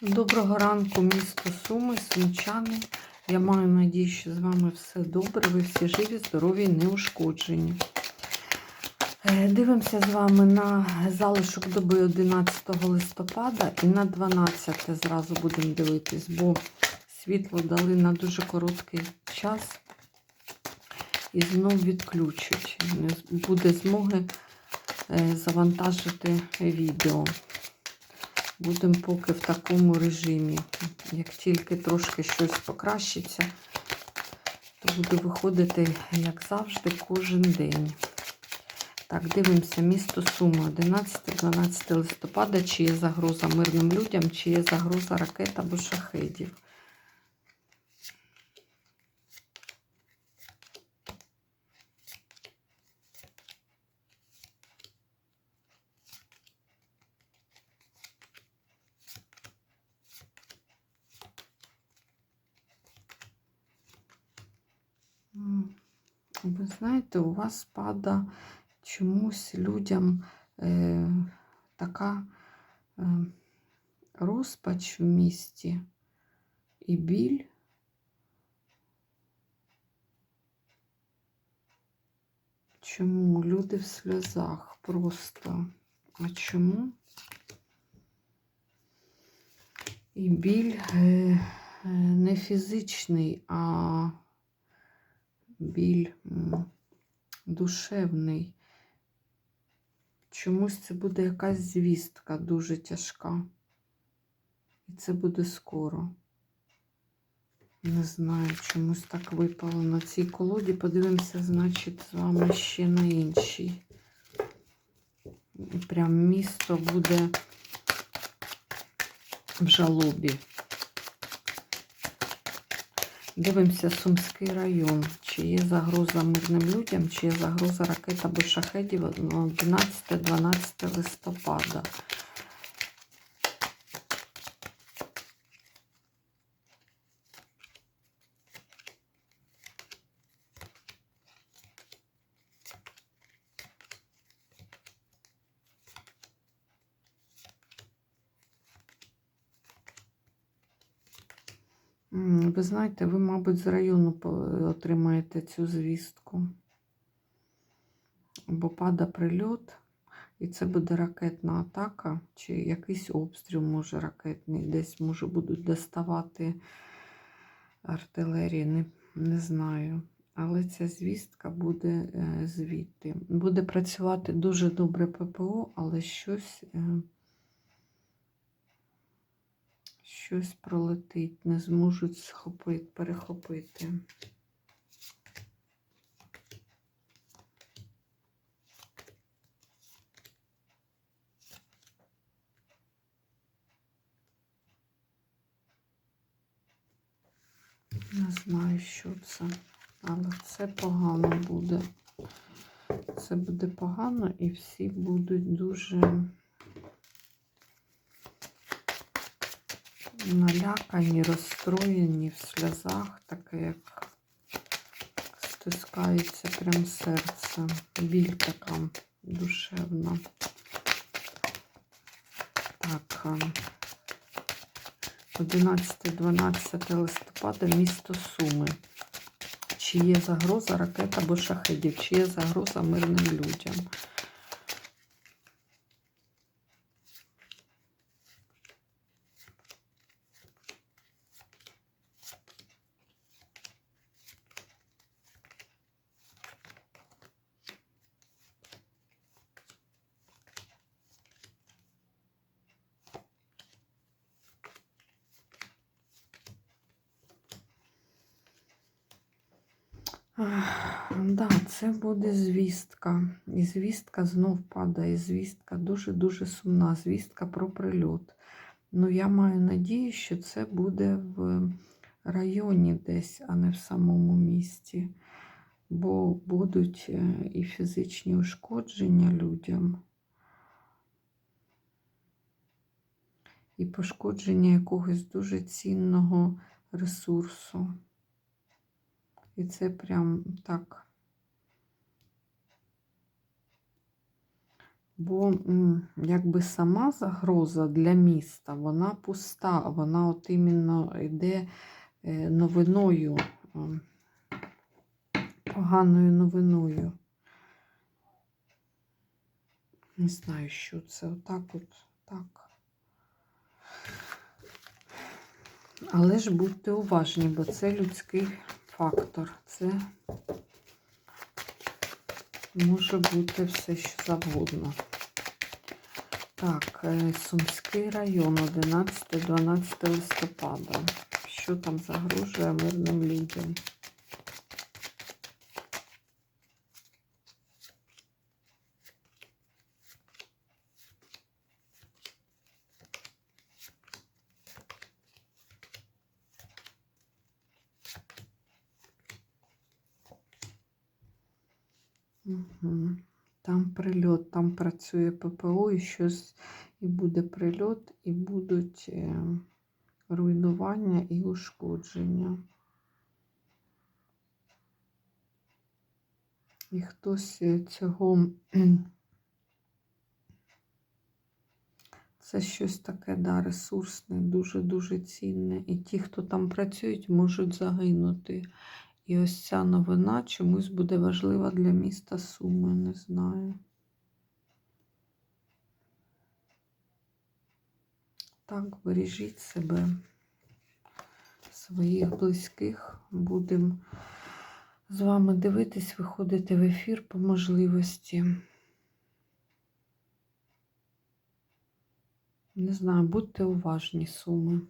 Доброго ранку, місто Суми, Сумчани. Я маю надію, що з вами все добре. Ви всі живі, здорові, неушкоджені. Е, Дивимося з вами на залишок доби 11 листопада і на 12 зразу будемо дивитись, бо світло дали на дуже короткий час і знов відключать. Не буде змоги е, завантажити відео. Будемо поки в такому режимі. Як тільки трошки щось покращиться, то буду виходити, як завжди, кожен день. Так, дивимося, місто Суми, 11-12 листопада, чи є загроза мирним людям, чи є загроза ракет або шахедів. Ви знаєте, у вас спада чомусь людям е, така е, розпач в місті і біль. Чому люди в сльозах просто? А чому? І біль е, не фізичний, а біль душевний. Чомусь це буде якась звістка дуже тяжка. І це буде скоро. Не знаю, чомусь так випало на цій колоді. Подивимося, значить, з вами ще на іншій. Прям місто буде в жалобі. Дивимося Сумський район. Чи є загроза мирним людям, чи є загроза ракет або шахедів 11-12 листопада. Ви знаєте, ви, мабуть, з району отримаєте цю звістку. Бо пада прильот, і це буде ракетна атака, чи якийсь обстріл, може, ракетний, десь, може, будуть доставати артилерії, не, не знаю. Але ця звістка буде е, звідти. Буде працювати дуже добре ППО, але щось. Е, щось пролетить, не зможуть схопити, перехопити. Не знаю, що це, але це погано буде. Це буде погано і всі будуть дуже налякані, розстроєні в сльозах, таке як стискається прям серце. Біль така душевна. Так. 11-12 листопада місто Суми. Чи є загроза ракет або шахедів, чи є загроза мирним людям? Да, це буде звістка. І звістка знов падає. Звістка дуже-дуже сумна. Звістка про прильот. Ну, я маю надію, що це буде в районі десь, а не в самому місті. Бо будуть е, і фізичні ушкодження людям, і пошкодження якогось дуже цінного ресурсу. І це прям так Бо якби сама загроза для міста, вона пуста, вона от іменно йде е, новиною, поганою новиною. Не знаю, що це. Отак от так. Але ж будьте уважні, бо це людський фактор. Це може бути все, що завгодно. Так, е, Сумський район, 11-12 листопада. Що там загрожує мирним людям? Угу. Там прильот, там працює ППО, і щось і буде прильот, і будуть е, руйнування і ушкодження. І хтось е, цього. Це щось таке, да, ресурсне, дуже-дуже цінне. І ті, хто там працюють, можуть загинути. І ось ця новина чомусь буде важлива для міста Суми, не знаю. Так, бережіть себе, своїх близьких. Будемо з вами дивитись, виходити в ефір по можливості. Не знаю, будьте уважні, суми.